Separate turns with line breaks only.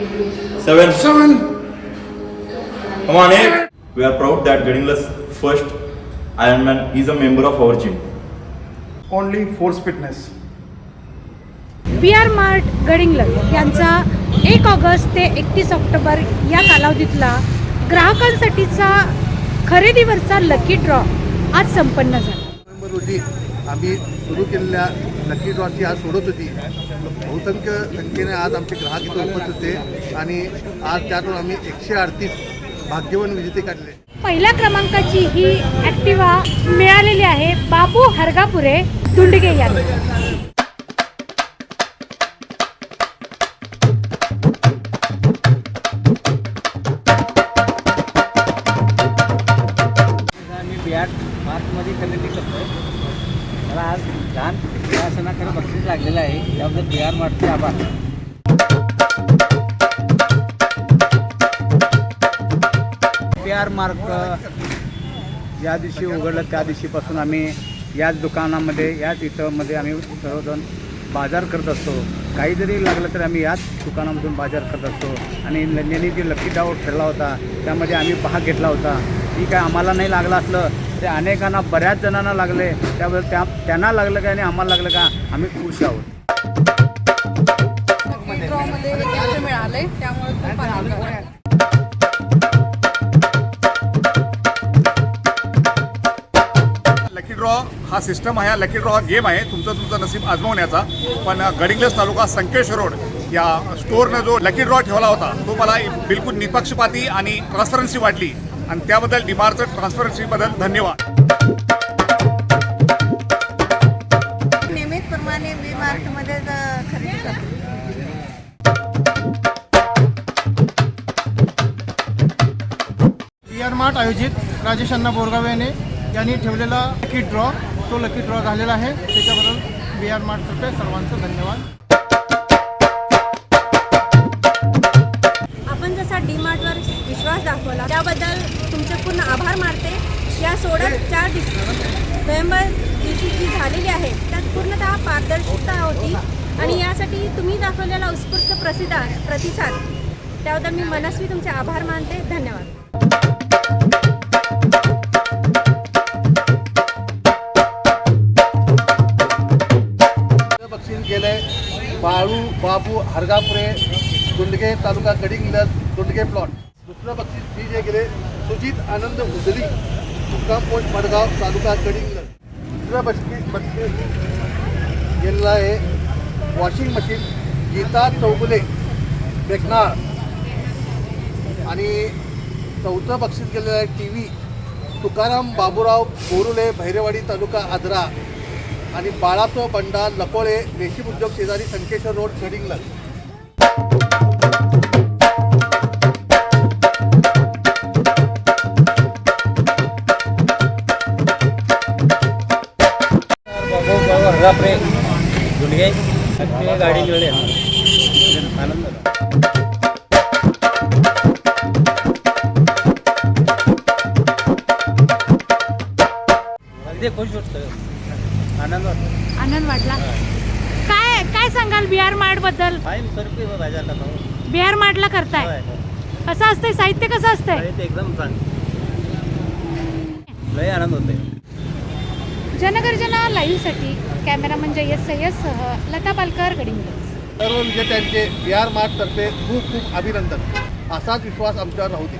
seven.
Seven.
Come on, eight. We are proud that Gadingla's first Ironman is a member of our gym.
Only force fitness.
B R mart Gadhinglaj यांचा एक August ते एकतीस October या कालावधीतला ग्राहकांसाठीचा खरेदीवरचा lucky draw आज संपन्न झाला
रोजी आम्ही सुरू केलेल्या लकी ड्रॉची आज सोडत होती. बहुसंख्य संख्येने आज आमचे ग्राहक इथे उपस्थित होते आणि आज त्यातून आम्ही एकशे अडतीस भाग्यवान विजेते काढले.
पहिल्या क्रमांकाची ही ॲक्टिवा मिळालेली आहे बाबू हरगापुरे दुंडगे यांनी.
मी बिहार मार्चमध्ये खरेदी करतो मला आज लहान प्रशासनाकडे बक्षीस लागलेलं आहे. त्याबद्दल बिहार मार्टचे आभार. बिहार मार्क ज्या दिवशी उघडलं त्या दिवशीपासून आम्ही याच दुकानामध्ये याच इथंमध्ये आम्ही सर्वजण बाजार करत असतो. काही जरी लागलं तर आम्ही याच दुकानामधून बाजार करत असतो. आणि नंद्याने जे लकी डाव ठरला होता त्यामध्ये आम्ही भाग घेतला होता. ठीक आहे आम्हाला नाही लागलं असलं ते अनेकांना बऱ्याच जणांना लागले. त्याबद्दल त्या त्यांना लागलं का आणि आम्हाला लागलं का आम्ही खुश आहोत.
ड्रॉमध्ये मिळाले त्यामुळे खूप आनंद
लकी ड्रॉ हा सिस्टम आहे हा लकी ड्रॉ हा गेम आहे. तुमचं तुमचं नसीब आजमावण्याचा. पण गडिंग्लस तालुका संकेश रोड या स्टोरनं जो लकी ड्रॉ ठेवला होता तो मला बिलकुल निपक्षपाती आणि ट्रान्सपरन्सी वाटली. आणि त्याबद्दल डिमारचं ट्रान्सपरन्सीबद्दल धन्यवाद.
नियमितप्रमाणे खरेदी करतो.
मार्ट आयोजित राजेश अण्णा बोरगाव याने यांनी ठेवलेला लकी ड्रॉ तो लकी ड्रॉ झालेला आहे. त्याच्याबद्दल बी आर मार्टतर्फे सर्वांचं धन्यवाद.
माझ्यावर विश्वास दाखवला. त्याबद्दल तुमचे पूर्ण आभार मानते. या सोडत चार दिवस नोव्हेंबर दिवशी जी झालेली आहे त्यात पूर्णतः पारदर्शकता होती आणि यासाठी तुम्ही दाखवलेला उत्स्फूर्त प्रसिद्ध प्रतिसाद. त्याबद्दल मी मनस्वी तुमचे आभार मानते. धन्यवाद.
दुसरं बक्षीस गेलंय बाळू बाबू हरगापुरे गुंडगे तालुका गडिंग्लज दुंडगे प्लॉट दुसरं बक्षीस मी जे गेले सुजित आनंद उजली मुक्काम पोस्ट मडगाव तालुका गडिंग्लज दुसरं बक्षीस बक्षीस गेलेलं आहे वॉशिंग मशीन गीता चौगुले बेकनाळ. आणि चौथं बक्षीस गेलेलं आहे टी व्ही तुकाराम बाबूराव बोरुले भैरवाडी तालुका आदरा आणि बाळाचो बंडा लकोळे रेशीम उद्योग शेजारी संकेश्वर रोड गडिंग्लज
हरगापरे दुलगे अख्खी गाडी मिळेल आनंद झाला. खुश वाटतं आनंद वाटतो.
आनंद वाटला. काय काय सांगाल बी आर मार्टबद्दल?
फाईन स्वरूपी बाजार करतो
बी आर मार्टला करताय. कसं असतंय? साहित्य कसं असतंय?
ते एकदम चांगलं. लय आनंद होते
जनगर्जना लाईव्हसाठी कॅमेरामन जयस सय्यदसह लता पालकर गडिंग्लज
सर्व विजेत्यांचे बी आर मार्टतर्फे खूप खूप अभिनंदन. असाच विश्वास आमच्यावर राहू दे.